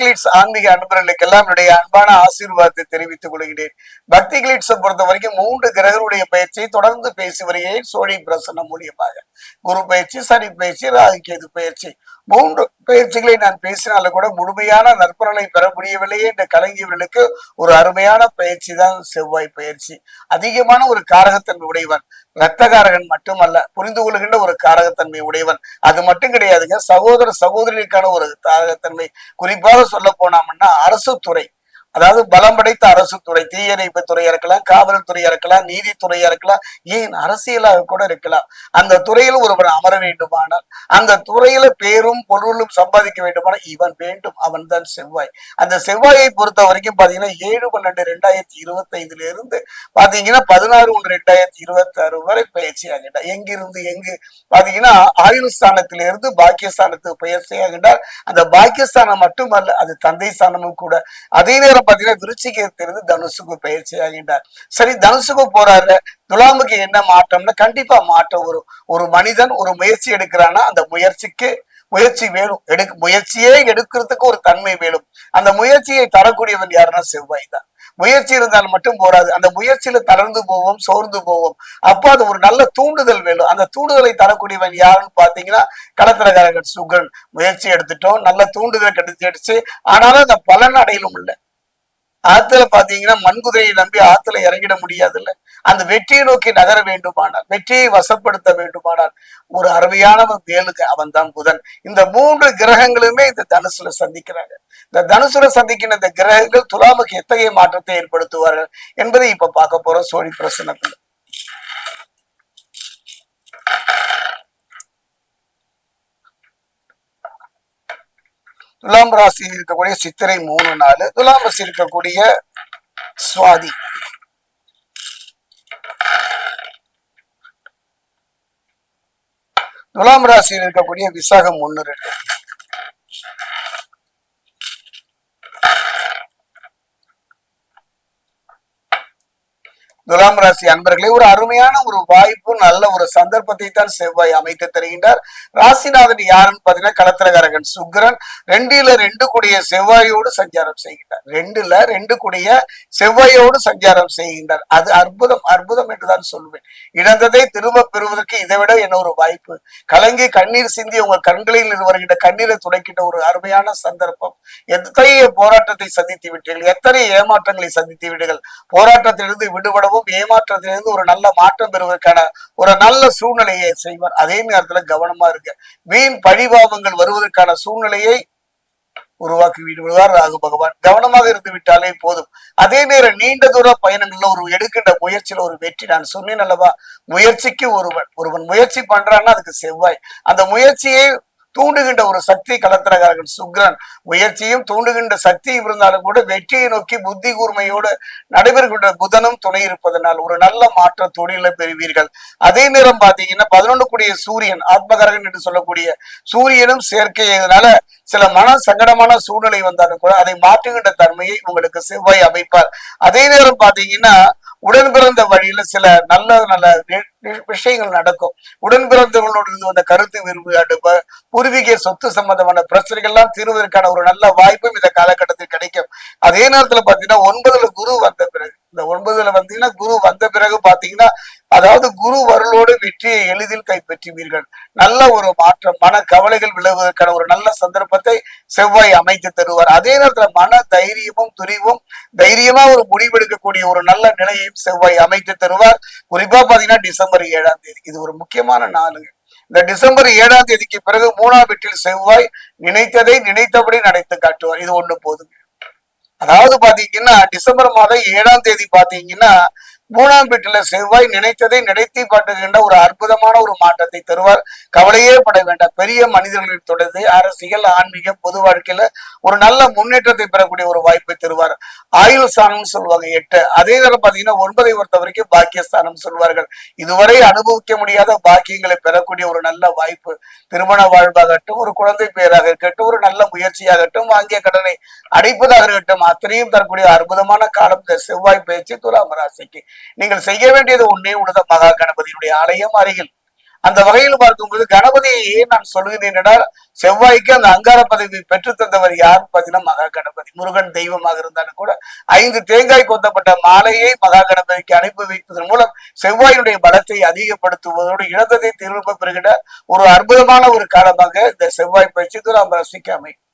Glitz ஆன்மீக அன்பர்களுக்கு எல்லாம் என்னுடைய அன்பான ஆசீர்வாதத்தை தெரிவித்துக் கொள்கிறேன். பக்தி கிளிட்ஸை பொறுத்த வரைக்கும் மூன்று கிரகருடைய பயிற்சியை தொடர்ந்து பேசி வருகிறேன். சோழி பிரசன்னம் மூலியமாக. குரு பயிற்சி சனி பயிற்சி ராகு கேது பயிற்சி. மூன்று பயிற்சிகளை நான் பேசினாலும் கூட முழுமையான நற்பலனை பெற முடியவில்லையே என்று கலைஞர்களுக்கு ஒரு அருமையான பயிற்சி தான் செவ்வாய் பயிற்சி. அதிகமான ஒரு காரகத்தன்மை உடையவன். இரத்தகாரகன் மட்டுமல்ல புரிந்து கொள்கின்ற ஒரு காரகத்தன்மை உடையவன். அது மட்டும் கிடையாதுங்க சகோதர சகோதரிகளுக்கான ஒரு காரகத்தன்மை. குறிப்பாக சொல்ல போனோம்னா அரசு துறை. அதாவது பலம் படைத்த அரசு துறை தீயணைப்பு துறையா இருக்கலாம் காவல்துறையா இருக்கலாம் நீதித்துறையா இருக்கலாம் ஏன் அரசியலாக கூட இருக்கலாம். அந்த துறையில் ஒருவர் அமர வேண்டுமானால் அந்த துறையில பேரும் பொருளும் சம்பாதிக்க வேண்டுமானால் இவன் வேண்டும் அவன் தான் செவ்வாய். அந்த செவ்வாயை பொறுத்த வரைக்கும் பாத்தீங்கன்னா ஏழு பன்னெண்டு ரெண்டாயிரத்தி இருபத்தி ஐந்துல இருந்து பாத்தீங்கன்னா பதினாறு ஒன்று ரெண்டாயிரத்தி இருபத்தி ஆறு வரை பயிற்சி ஆகிட்டார் எங்கிருந்து எங்கு? பாத்தீங்கன்னா ஆயுள் ஸ்தானத்திலிருந்து பாக்கியஸ்தானத்துக்கு பயிற்சி ஆகின்றார். அந்த பாக்கியஸ்தானம் மட்டுமல்ல அது தந்தை ஸ்தானமும் கூட. அதே நேரம் பாத்தீங்கன்னா விருச்சிகத்திலிருந்து தனுசுக்கு பயிற்சி ஆகின்றார் சரி தனுசுக்கு போறாரு. துலாமுக்கு என்ன மாற்றம்னா கண்டிப்பா மாற்றம் ஒரு ஒரு மனிதன் ஒரு முயற்சி எடுக்கிறான்னா அந்த முயற்சிக்கு முயற்சி வேணும். எடுக்க முயற்சியே எடுக்கிறதுக்கு ஒரு தன்மை வேணும். அந்த முயற்சியை தரக்கூடியவன் யாருன்னா செவ்வாய் தான். முயற்சி இருந்தால் மட்டும் போராது. அந்த முயற்சியில தளர்ந்து போவோம் சோர்ந்து போவோம். அப்போ அது ஒரு நல்ல தூண்டுதல் வேணும். அந்த தூண்டுதலை தரக்கூடியவன் யாருன்னு பாத்தீங்கன்னா களத்திரகாரகன் சுகன். முயற்சி எடுத்துட்டோம். நல்ல தூண்டுதல் கிடைச்சிடுச்சு ஆனாலும் அந்த பலன் அடையலும் இல்லை. ஆத்துல பாத்தீங்கன்னா மண்குதிரையை நம்பி ஆத்துல இறங்கிட முடியாதுல்ல. அந்த வெற்றியை நோக்கி நகர வேண்டுமானால் வெற்றியை வசப்படுத்த வேண்டுமானால் ஒரு அருமையானவன் வேலுக்கு அவன் தான் புதன். இந்த மூன்று கிரகங்களுமே இந்த தனுசுல சந்திக்கிறாங்க. இந்த தனுசுல சந்திக்கிற இந்த கிரகங்கள் துலாமுக்கு எத்தகைய மாற்றத்தை ஏற்படுத்துவார்கள் என்பதை இப்ப பார்க்க போறோம் சோழி பிரசனத்துல துலாம் ராசி இருக்கக்கூடிய சித்திரை மூணு நாலு துலாம் ராசி இருக்கக்கூடிய சுவாதி. துலாம் ராசியில் இருக்கக்கூடிய விசாகம் ஒண்ணு ரெண்டு. துலாம் ராசி அன்பர்களே ஒரு அருமையான ஒரு வாய்ப்பு நல்ல ஒரு சந்தர்ப்பத்தை தான் செவ்வாய் அமைத்து தருகின்றார். ராசிநாதன் யாருன்னு பாத்தீங்கன்னா களத்திரகாரகன் சுக்கிரன். ரெண்டுல ரெண்டு கூடிய செவ்வாயோடு சஞ்சாரம் செய்கின்றார். ரெண்டுல ரெண்டு கூடிய செவ்வாயோடு சஞ்சாரம் செய்கின்றார். அது அற்புதம் அற்புதம் என்றுதான் சொல்லுவேன் இழந்ததை திரும்ப பெறுவதற்கு இதை விட என்ன ஒரு வாய்ப்பு? கலங்கி கண்ணீர் சிந்தி உங்கள் கண்களில் வருகின்ற கண்ணீரை துடைக்கின்ற ஒரு அருமையான சந்தர்ப்பம். எத்தகைய போராட்டத்தை சந்தித்து விட்டீர்கள்? எத்தனை ஏமாற்றங்களை சந்தித்து விடுங்கள் போராட்டத்திலிருந்து விடுபடவும் ஏமாற்றத்திலிருந்து ஒரு நல்ல மாற்றம் பெறுவதற்கான ஒரு நல்ல சூழ்நிலையை செய்வார். அதே நேரத்துல கவனமா இருக்க வீண் பழிபாவங்கள் வருவதற்கான சூழ்நிலையை உருவாக்கி விடுவார் ராகு பகவான். கவனமாக இருந்து விட்டாலே போதும். அதே நேரம் நீண்ட தூர பயணங்கள்ல ஒரு எடுக்கின்ற முயற்சியில ஒரு வெற்றி. நான் சொன்னேன் அல்லவா? முயற்சிக்கு ஒருவன். ஒருவன் முயற்சி பண்றான்னா அதுக்கு செவ்வாய். அந்த முயற்சியை தூண்டுகின்ற ஒரு சக்தி கலத்திரகாரர்கள் சுக்ரன் முயற்சியும் தூண்டுகின்ற சக்தி இருந்தாலும் கூட வெற்றியை நோக்கி புத்தி கூர்மையோடு நடைபெறுகின்ற புதனும் துணை இருப்பதனால் ஒரு நல்ல மாற்ற தொழிலை பெறுவீர்கள். அதே நேரம் பாத்தீங்கன்னா பதினொன்று கூடிய சூரியன் ஆத்மகரகன் என்று சொல்லக்கூடிய சூரியனும் சேர்க்கையதுனால சில மன சங்கடமான சூழ்நிலை வந்தாலும் கூட அதை மாற்றுகின்ற தன்மையை உங்களுக்கு செவ்வாய் அமைப்பார். அதே நேரம் பாத்தீங்கன்னா உடன் பிறந்த வழியில சில நல்ல நல்ல விஷயங்கள் நடக்கும். உடன் பிறந்தவர்களோடு இருந்து வந்த கருத்து விரும்பு பூர்வீக சொத்து சம்பந்தமான பிரச்சனைகள் எல்லாம் தீர்வதற்கான ஒரு நல்ல வாய்ப்பும் இந்த காலகட்டத்தில் கிடைக்கும். அதே நேரத்துல பாத்தீங்கன்னா ஒன்பதுல குரு வந்த பிறகு இந்த ஒன்பதுல வந்தீங்கன்னா குரு வந்த பிறகு பாத்தீங்கன்னா அதாவது குரு வருளோடு வெற்றியை எளிதில் கைப்பற்றுவீர்கள். நல்ல ஒரு மாற்றம் மன கவலைகள் விலகுவதற்கான ஒரு நல்ல சந்தர்ப்பத்தை செவ்வாய் அமைத்து தருவார். அதே நேரத்துல மன தைரியமும் துரிவும் தைரியமா ஒரு முடிவெடுக்கக்கூடிய ஒரு நல்ல நிலையையும் செவ்வாய் அமைத்து தருவார். குறிப்பா பாத்தீங்கன்னா டிசம்பர் ஏழாம் தேதி. இது ஒரு முக்கியமான நாளுங்க இந்த டிசம்பர் ஏழாம் தேதிக்கு பிறகு மூணாம் வீட்டில் செவ்வாய் நினைத்ததை நினைத்தபடி நடத்து காட்டுவார். இது ஒண்ணு போதுங்க. அதாவது பாத்தீங்கன்னா டிசம்பர் மாதம் ஏழாம் தேதி பாத்தீங்கன்னா மூணாம் வீட்டுல செவ்வாய் நினைத்ததை நினைத்தி காட்டுகின்ற ஒரு அற்புதமான ஒரு மாற்றத்தை தருவார். கவலையே பட வேண்டாம். பெரிய மனிதர்களின் தொடர்ந்து அரசியல் ஆன்மீகம் பொது வாழ்க்கையில ஒரு நல்ல முன்னேற்றத்தை பெறக்கூடிய ஒரு வாய்ப்பை தருவார். ஆயுள் ஸ்தானம் சொல்லுவாங்க எட்டு. அதே நேரம் பாத்தீங்கன்னா ஒன்பதை பொறுத்த வரைக்கும் பாக்கியஸ்தானம் சொல்வார்கள். இதுவரை அனுபவிக்க முடியாத பாக்கியங்களை பெறக்கூடிய ஒரு நல்ல வாய்ப்பு. திருமண வாழ்வாகட்டும் ஒரு குழந்தை பேராக இருக்கட்டும் ஒரு நல்ல முயற்சியாகட்டும் வாங்கிய கடனை அடைப்பதாக இருக்கட்டும் அத்தனையும் தரக்கூடிய அற்புதமான காலம் இந்த செவ்வாய் பயிற்சி துலாம் ராசிக்கு. நீங்கள் செய்ய வேண்டியது ஒன்றே உள்ளது மகா கணபதியினுடைய ஆலயம் அருகில். அந்த வகையில் பார்க்கும்போது கணபதியை ஏன் நான் சொல்கிறேன் என்றால் செவ்வாய்க்கு அந்த அங்கார பதவி பெற்று தந்தவர் யாருன்னு பார்த்தீங்கன்னா மகா கணபதி. முருகன் தெய்வமாக இருந்தாலும் கூட ஐந்து தேங்காய் கொத்தப்பட்ட மாலையை மகா கணபதிக்கு அனுப்பி வைப்பதன் மூலம் செவ்வாயினுடைய பலத்தை அதிகப்படுத்துவதோடு இழந்ததை திரும்ப பெறுகிற ஒரு அற்புதமான ஒரு காலமாக இந்த செவ்வாய் பயிற்சி துலாம் ரசிக்காமை.